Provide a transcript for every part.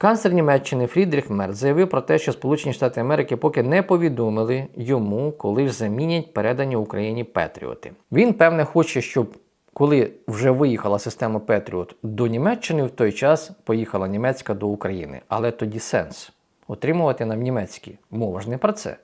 Канцлер Німеччини Фрідріх Мерц заявив про те, що Сполучені Штати Америки поки не повідомили йому, коли ж замінять передані Україні Петріоти. Він певне хоче, щоб коли вже виїхала система Петріот до Німеччини, в той час поїхала німецька до України. Але тоді сенс отримувати нам німецькі. Мова ж не про це.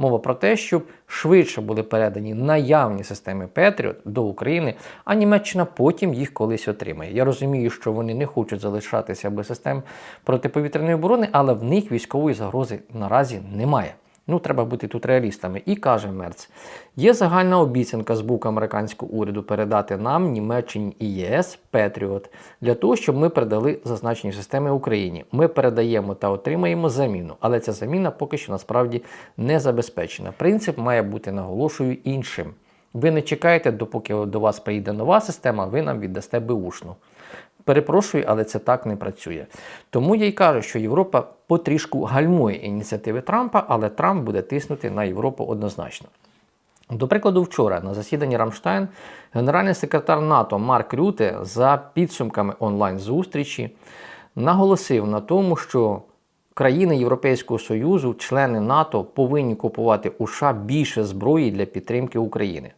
Мова про те, щоб швидше були передані наявні системи Петріот до України, а Німеччина потім їх колись отримає. Я розумію, що вони не хочуть залишатися без систем протиповітряної оборони, але в них військової загрози наразі немає. Ну, треба бути тут реалістами. І каже Мерц: є загальна обіцянка з боку американського уряду передати нам, Німеччині і ЄС Петріот для того, щоб ми передали зазначені системи Україні. Ми передаємо та отримаємо заміну, але ця заміна поки що насправді не забезпечена. Принцип має бути наголошую іншим. Ви не чекаєте, допоки до вас прийде нова система, ви нам віддасте беушну. Перепрошую, але це так не працює. Тому я й кажу, що Європа потрішку гальмує ініціативи Трампа, але Трамп буде тиснути на Європу однозначно. До прикладу, вчора на засіданні Рамштайн генеральний секретар НАТО Марк Рюте за підсумками онлайн-зустрічі наголосив на тому, що країни Європейського Союзу, члени НАТО, повинні купувати у США більше зброї для підтримки України.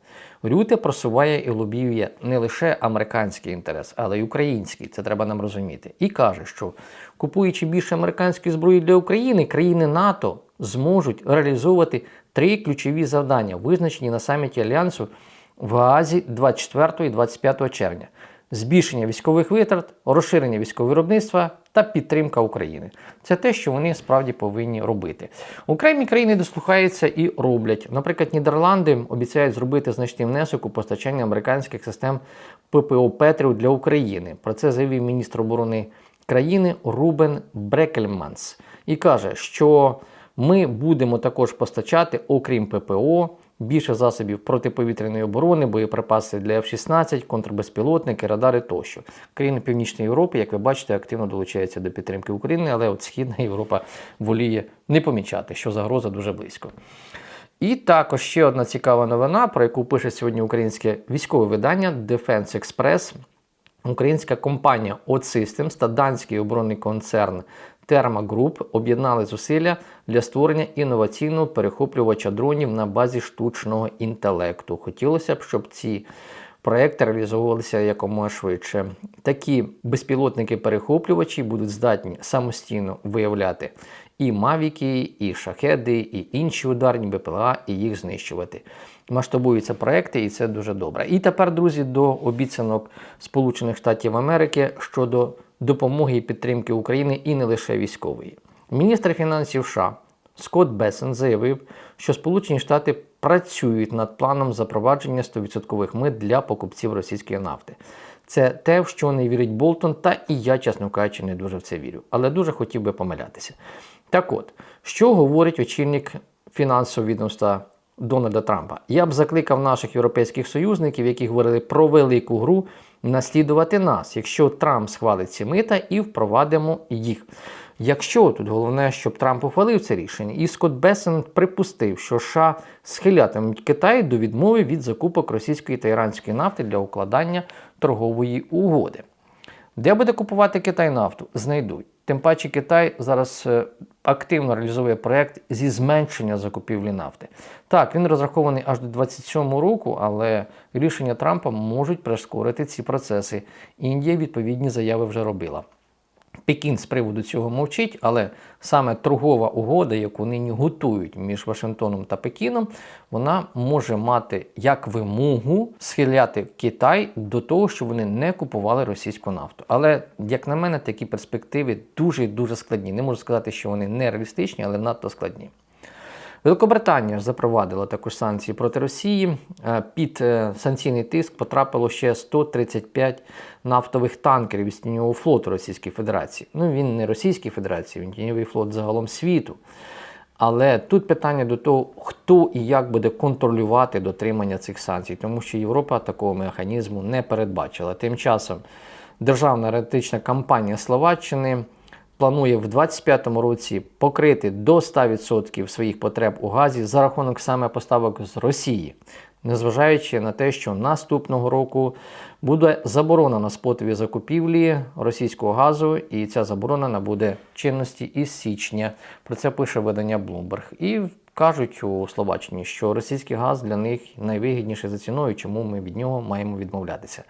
Рюте просуває і лобіює не лише американський інтерес, але й український. Це треба нам розуміти. І каже, що купуючи більше американської зброї для України, країни НАТО зможуть реалізовувати три ключові завдання, визначені на саміті Альянсу в Гаазі 24 і 25 червня. Збільшення військових витрат, розширення військового виробництва та підтримка України. Це те, що вони справді повинні робити. Окремі країни дослухаються і роблять. Наприклад, Нідерланди обіцяють зробити значний внесок у постачання американських систем ППО Петрів для України. Про це заявив міністр оборони країни Рубен Брекельманс і каже, що ми будемо також постачати, окрім ППО, більше засобів протиповітряної оборони, боєприпаси для F-16, контрбезпілотники, радари тощо. Країни Північної Європи, як ви бачите, активно долучаються до підтримки України, але от Східна Європа воліє не помічати, що загроза дуже близько. І також ще одна цікава новина, про яку пише сьогодні українське військове видання Defense Express. Українська компанія OutSystems та данський оборонний концерн Therma Group об'єднали зусилля для створення інноваційного перехоплювача дронів на базі штучного інтелекту. Хотілося б, щоб ці проекти реалізовувалися якомога швидше. Такі безпілотники-перехоплювачі будуть здатні самостійно виявляти і мавіки, і шахеди, і інші ударні БПЛА, і їх знищувати. Масштабуються проекти, і це дуже добре. І тепер, друзі, до обіцянок Сполучених Штатів Америки щодо допомоги і підтримки України і не лише військової. Міністр фінансів США Скотт Бесен заявив, що Сполучені Штати працюють над планом запровадження 100% мит для покупців російської нафти. Це те, в що не вірить Болтон, та і я, чесно кажучи, не дуже в це вірю, але дуже хотів би помилятися. Так от, що говорить очільник фінансового відомства Дональда Трампа? Я б закликав наших європейських союзників, які говорили про велику гру, наслідувати нас, якщо Трамп схвалить ці мита і впровадимо їх. Якщо тут головне, щоб Трамп ухвалив це рішення, і Скотт Бесен припустив, що США схилятимуть Китай до відмови від закупок російської та іранської нафти для укладання торгової угоди. Де буде купувати Китай нафту? Знайдуть. Тим паче Китай зараз е, активно реалізує проєкт зі зменшення закупівлі нафти. Так, він розрахований аж до 27 року, але рішення Трампа можуть прискорити ці процеси. Індія відповідні заяви вже робила. Пекін з приводу цього мовчить, але саме торгова угода, яку нині готують між Вашингтоном та Пекіном, вона може мати як вимогу схиляти Китай до того, щоб вони не купували російську нафту. Але, як на мене, такі перспективи дуже дуже складні. Не можу сказати, що вони не реалістичні, але надто складні. Великобританія ж запровадила також санкції проти Росії. Е, Під е, санкційний тиск потрапило ще 135 нафтових танкерів із тіньового флоту Російської Федерації. Ну він не Російської Федерації, він тіньовий флот загалом світу. Але тут питання до того, хто і як буде контролювати дотримання цих санкцій, тому що Європа такого механізму не передбачила. Тим часом державна енергетична компанія Словаччини планує в 2025 році покрити до 100% своїх потреб у газі за рахунок саме поставок з Росії. незважаючи на те, що наступного року буде заборона на спотові закупівлі російського газу, і ця заборона набуде чинності із січня. Про це пише видання Bloomberg. І кажуть у Словаччині, що російський газ для них найвигідніший за ціною, чому ми від нього маємо відмовлятися.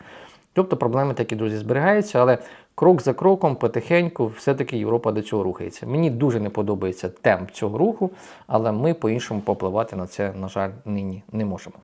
Тобто проблеми такі, друзі, зберігаються, але крок за кроком, потихеньку, все-таки Європа до цього рухається. Мені дуже не подобається темп цього руху, але ми по-іншому попливати на це, на жаль, нині не можемо.